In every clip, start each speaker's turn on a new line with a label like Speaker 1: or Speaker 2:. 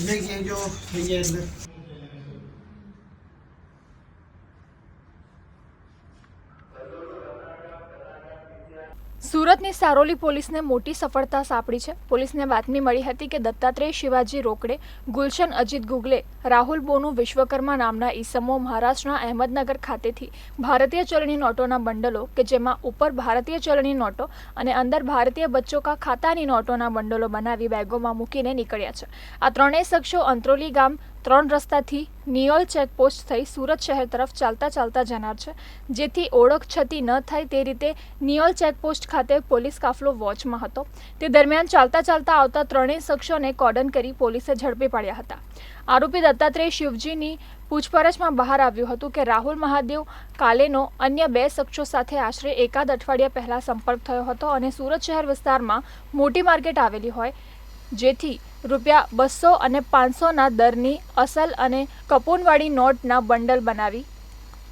Speaker 1: લઈ જજો થઈ જાય
Speaker 2: સુરતની સારોલી પોલીસને મોટી સફળતા સાંપડી છે. પોલીસને બાતમી મળી હતી કે દત્તાત્રેય શિવાજી રોકડે, ગુલશન અજીત ગુગલે, રાહુલ બોનુ વિશ્વકર્મા નામના ઈસમો મહારાષ્ટ્રના અહેમદનગર ખાતેથી ભારતીય ચલણી નોટોના બંડલો કે જેમાં ઉપર ભારતીય ચલણી નોટો અને અંદર ભારતીય બચ્ચો કા ખાતાની નોટોના બંડલો બનાવી બેગોમાં મૂકીને નીકળ્યા છે. આ ત્રણેય શખ્સો અંત્રોલી ગામ ત્રણ રસ્તાથી નિયોલ ચેકપોસ્ટ થઈ સુરત શહેર તરફ ચાલતા ચાલતા જનાર છે. જેથી ઓળખ છતી ન થાય તે રીતે નિયોલ ચેકપોસ્ટ ખાતે પોલીસ કાફલો વોચમાં હતો. તે દરમિયાન ચાલતા ચાલતા આવતા ત્રણેય શખ્સોને કોર્ડન કરી પોલીસે ઝડપી પાડ્યા હતા. આરોપી દત્તાત્રેય શિવજીની પૂછપરછમાં બહાર આવ્યું હતું કે રાહુલ મહાદેવ કાલેનો અન્ય બે શખ્સો સાથે આશરે એકાદ અઠવાડિયા પહેલાં સંપર્ક થયો હતો અને સુરત શહેર વિસ્તારમાં મોટી માર્કેટ આવેલી હોય જેથી રૂપિયા બસો અને પાંચસોના દરની અસલ અને કપૂનવાળી નોટના બંડલ બનાવી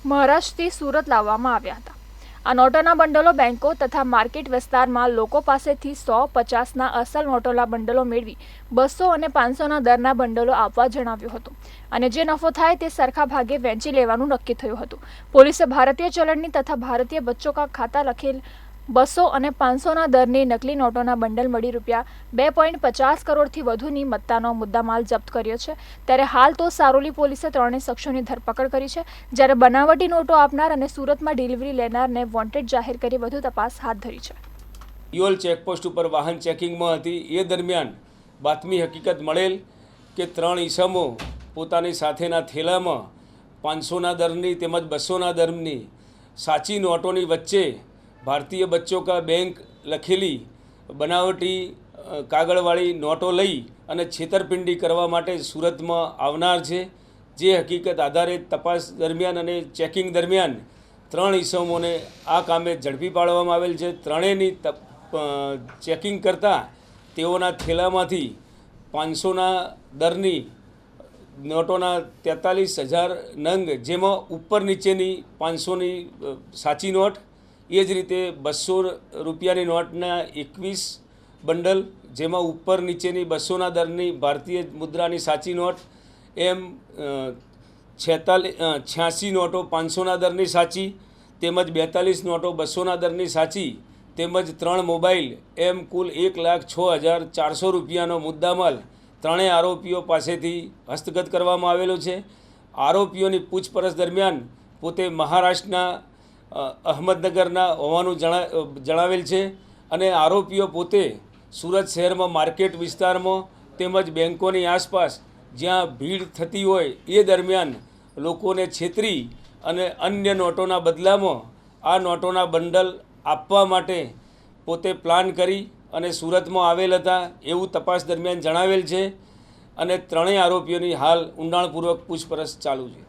Speaker 2: મહારાષ્ટ્રથી સુરત લાવવામાં આવ્યા હતા. આ નોટોના બંડલો બેંકો તથા માર્કેટ વિસ્તારમાં લોકો પાસેથી સો પચાસના અસલ નોટોના બંડલો મેળવી બસો અને પાંચસોના દરના બંડલો આપવા જણાવ્યું હતું અને જે નફો થાય તે સરખા ભાગે વેચી લેવાનું નક્કી થયું હતું. પોલીસે ભારતીય ચલણની તથા ભારતીય બચ્ચો કા ખાતા લખેલ બસો અને પાંચસોના દરની નકલી નોટોના બંડલ મળી રૂપિયા બે પોઈન્ટ પચાસ કરોડથી વધુની મત્તાનો મુદ્દામાલ જપ્ત કર્યો છે. ત્યારે હાલ તો સારોલી પોલીસે ત્રણેય શખ્સોની ધરપકડ કરી છે. જ્યારે બનાવટી નોટો આપનાર અને સુરતમાં ડિલિવરી લેનારને વોન્ટેડ જાહેર કરી વધુ તપાસ હાથ ધરી છે.
Speaker 3: યોલ ચેકપોસ્ટ ઉપર વાહન ચેકિંગમાં હતી. એ દરમિયાન બાતમી હકીકત મળેલ કે ત્રણ ઈસમો પોતાની સાથેના થેલામાં પાંચસોના દરની તેમજ બસોના દરની સાચી નોટોની વચ્ચે ભારતીય બચ્ચો કા બેંક લખેલી બનાવટી કાગળવાળી નોટો લઈ અને છેતરપિંડી કરવા માટે સુરતમાં આવનાર છે. જે હકીકત આધારે તપાસ દરમિયાન અને ચેકિંગ દરમિયાન ત્રણ ઈસમોને આ કામે ઝડપી પાડવામાં આવેલ છે. ત્રણેયની ચેકિંગ કરતાં તેઓના થેલામાંથી પાંચસોના દરની નોટોના તેતાલીસ હજાર નંગ, જેમાં ઉપર નીચેની પાંચસોની સાચી નોટ એ જ રીતે બસો રૂપિયાની નોટના એકવીસ બંડલ, જેમાં ઉપર નીચેની બસોના દરની ભારતીય મુદ્રાની સાચી નોટ, એમ છેતાલીસ છ્યાસી નોટો પાંચસોના દરની સાચી, તેમજ બેતાલીસ નોટો બસોના દરની સાચી, તેમજ ત્રણ મોબાઈલ, એમ કુલ એક લાખ છ હજાર ચારસો રૂપિયાનો મુદ્દામાલ, ત્રણેય આરોપીઓ પાસેથી હસ્તગત કરવામાં આવેલો છે. આરોપીઓની પૂછપરછ દરમિયાન પોતે મહારાષ્ટ્રના અહમદનગરના હોવાનું જણા, જણાવેલ છે અને આરોપીઓ પોતે સુરત શહેરમાં માર્કેટ વિસ્તારમાં તેમજ બેંકોની આસપાસ જ્યાં ભીડ થતી હોય એ દરમિયાન લોકોને છેતરી અને અન્ય નોટોના બદલામાં આ નોટોના બંડલ આપવા માટે પોતે પ્લાન કરી અને સુરતમાં આવેલ હતા એવું તપાસ દરમિયાન જણાવેલ છે અને ત્રણેય આરોપીઓની હાલ ઊંડાણપૂર્વક પૂછપરછ ચાલુ છે.